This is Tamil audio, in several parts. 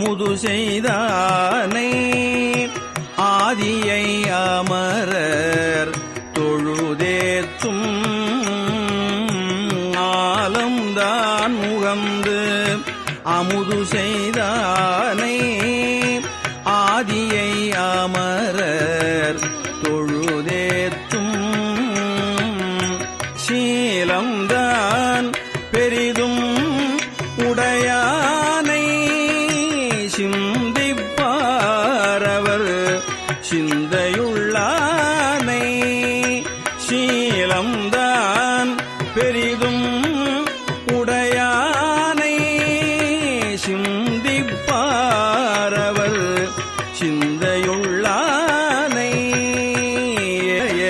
அமுது செய்தானை ஆதியை அமரர் தொழுதேத்தும் ஆலம்தான் முகந்து அமுது செய்தானை ஆதியை அமரர் தொழுதேத்தும் சீலம்தான் சிந்திப்பாரவர் சிந்தையுள்ளானை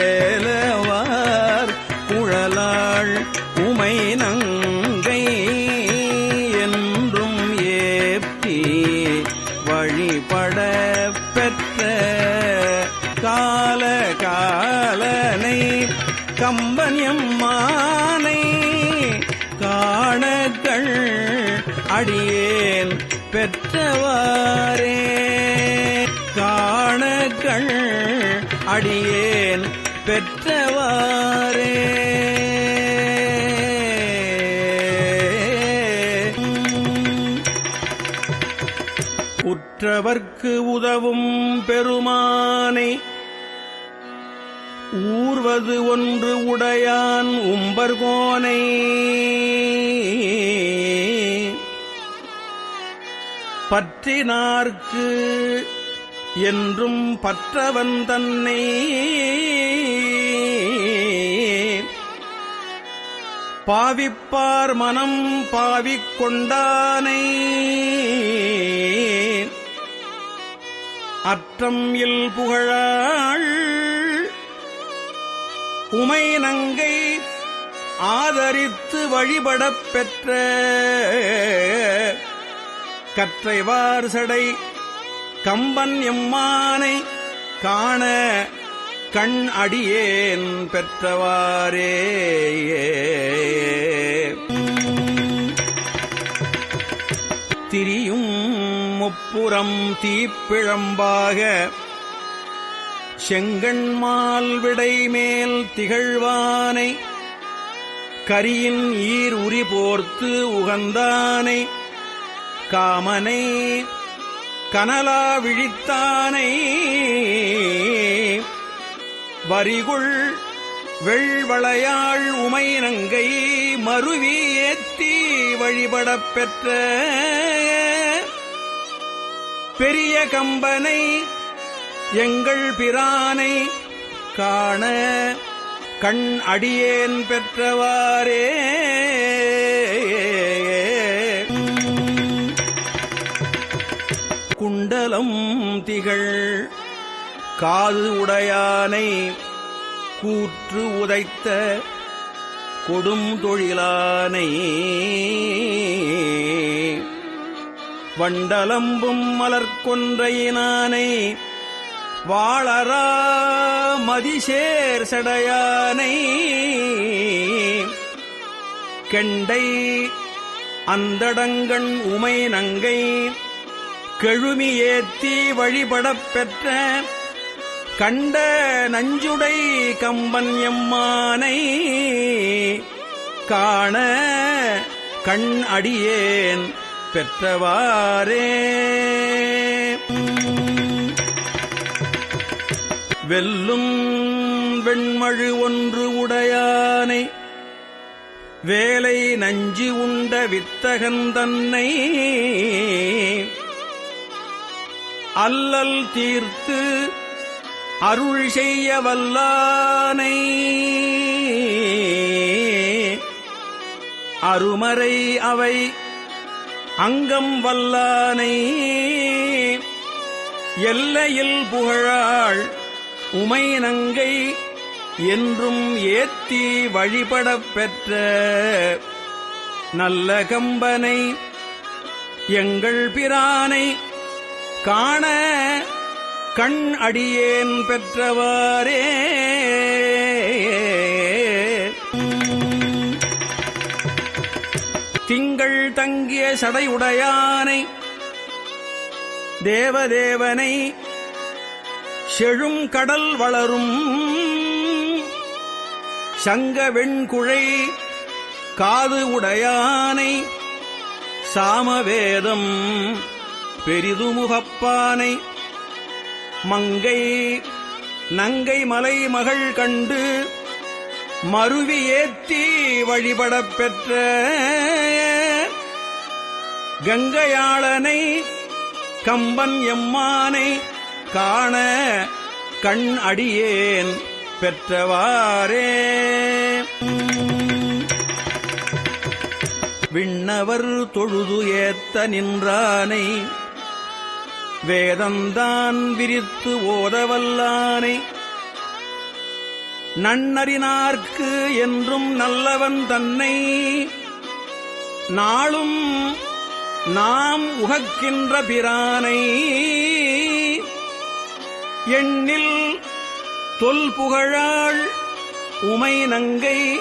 ஏலவார். குழலாள் உமை நங்கை என்றும் ஏப்தி வழிபட பெற்ற கால காலனை கம்பனியம்மானை அடியேன் பெற்றவாரே. காணக்கள் அடியேன் பெற்றவாரே. உற்றவர்க்கு உதவும் பெருமானை ஊர்வது ஒன்று உடையான் உம்பர்கோனை. பற்றினார்க்கு என்றும் பற்றவன் தன்னை. பாவிப்பார் மனம் பாவிக்கொண்டானை அற்றம் இல் புகழாள் உமை நங்கை ஆதரித்து வழிபடப் பெற்ற. கற்றைவார் சடை கம்பன் எம்மானை காண கண் அடியேன் பெற்றவாரே திரியும் முப்புறம் தீப்பிழம்பாக செங்கண்மால் விடைமேல் திகழ்வானை கரியின் ஈர் உரி போர்த்து உகந்தானை காமனை கனலா விழித்தானை வரிகுள் வெள்வளையாள் உமை நங்கை மருவி ஏத்தி வழிபடப் பெற்ற பெரிய கம்பனை எங்கள் பிரானை காண கண் அடியேன் பெற்றவாரே மண்டலம் திகழ். காது உடையானை கூற்று உதைத்த கொடும் தொழிலானை. வண்டலம்பும் மலர்கொன்றையினானை வாழரா மதிசேர் சடையானை. கெண்டை அந்தடங்கண் உமை நங்கை கெழுமி ஏத்தி வழிபடப் பெற்ற கண்ட நஞ்சுடை கம்பன் எம்மானை காண கண் அடியேன் பெற்றவாரே வெல்லும் வெண்மழு ஒன்று உடையானை வேலை நஞ்சி உண்ட வித்தகன் தன்னை அல்லல் தீர்த்து அருள் செய்ய வல்லானை. அருமறை அவை அங்கம் வல்லானை. எல்லையில் புகழாள் உமை நங்கை என்றும் ஏத்தி வழிபடப் பெற்ற நல்ல கம்பனை எங்கள் பிரானை காண கண் அடியேன் பெற்றவாரே. திங்கள் தங்கிய சடையுடையானை தேவதேவனை செழும் கடல் வளரும். சங்க வெண்குழை காது உடையானை சாமவேதம். பெரிதுமுகப்பானை மங்கை நங்கை மலை மகள் கண்டு மருவி ஏத்தி வழிபடப் பெற்ற கங்கையாளனை கம்பன் எம்மானை காண கண் அடியேன் பெற்றவாரே விண்ணவர் தொழுது ஏத்த நின்றானை வேதந்தான் விரித்து ஓதவல்லானை. நன்னறினார்க்கு என்றும் நல்லவன் தன்னை. நாளும் நாம் உகக்கின்ற பிரானை. எண்ணில் தொல் புகழாள் உமை நங்கை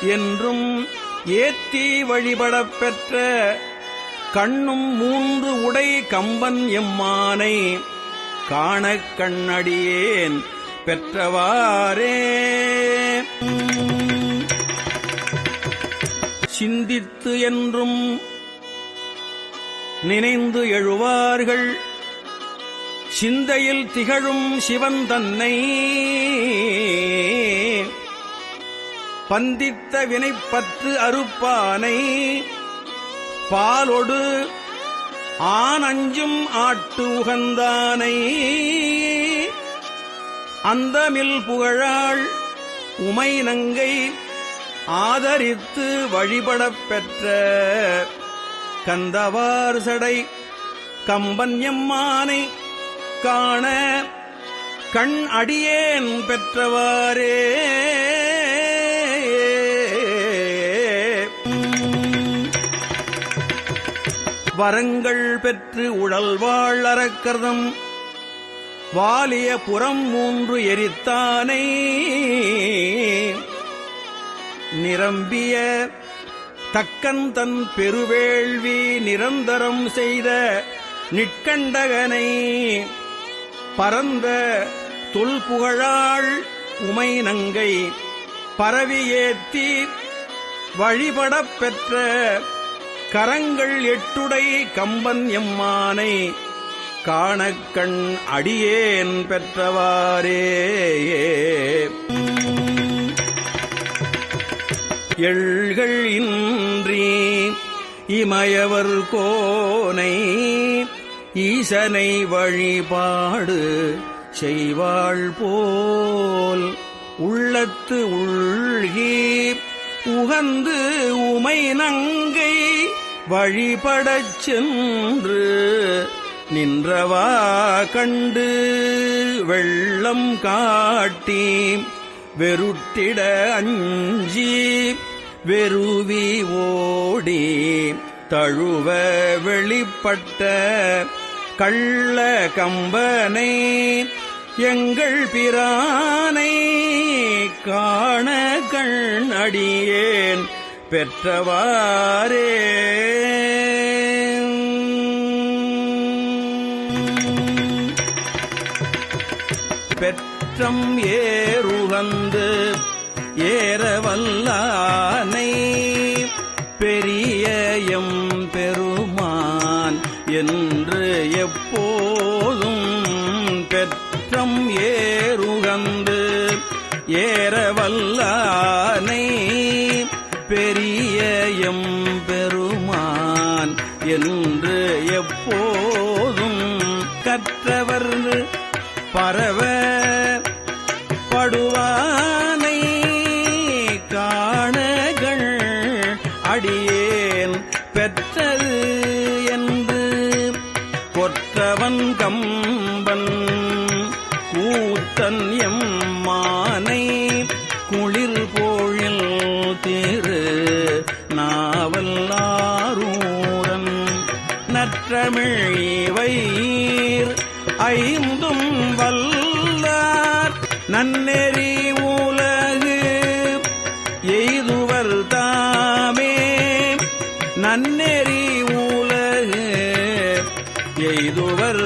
என்றும் ஏத்தி வழிபடப் பெற்ற கண்ணும் மூன்று உடை கம்பன் எம்மானை காணக் கண்ணடியேன் பெற்றவாரே சிந்தித்து என்றும் நினைந்து எழுவார்கள். சிந்தையில் திகழும் சிவன் தன்னை பந்தித்த வினைப்பற்று அறுப்பானை பாலொடு ஆண் அஞ்சும் ஆட்டு உகந்தானை. அந்தமில் புகழாள் உமை நங்கை ஆதரித்து வழிபடப் பெற்ற கந்தவார் சடை கம்பன் எம்மானை காண கண் அடியேன் பெற்றவாரே வரங்கள் பெற்று உழல்வாழ் அறக்கர்தம். வாலிய புறம் மூன்று எரித்தானை. நிரம்பிய தக்கன் தன் பெருவேள்வி நிரந்தரம் செய்த நிற்கண்டகனை பரந்த தொல்புகழாள் உமை நங்கை பரவி வழிபடப் பெற்ற கரங்கள் எட்டுடை கம்பன் எம்மானை காணக்கண் அடியேன் பெற்றவாரே எள்கள் இன்றி இமயவர் கோனை ஈசனை வழிபாடு செய்வாள் போல். உள்ளத்து உள்கி உகந்து உமை நங்கை வழிபடச் சென்று நின்றவா கண்டு வெள்ளம் காட்டி வெருட்டிட அஞ்சி வெறுவி ஓடி தழுவ வெளிப்பட்ட கள்ள கம்பனை எங்கள் பிரானை காண கண் அடியேன் பெற்றவாரே பெற்றம் ஏறுகந்து ஏறவல்லானை பெரிய எம் பெருமான் என்று எப்போதும் பெற்றம் ஏறுகந்து ஏற பெரிய பெருமான் என்று எப்போதும் கற்றவர் பரவ படுவானை காணகள் அடியேன் பெற்றது என்று கொற்றவன் கம்பன் கூத்தன் எம்மானை குளிர் போழில் திரு நல்லாரூரன் நற்றமிழ் இவையீர் ஐந்தும் வல்லார் நன்னெறி உலகு எய்துவர் தாமே. நன்னெறி உலகு எய்துவர்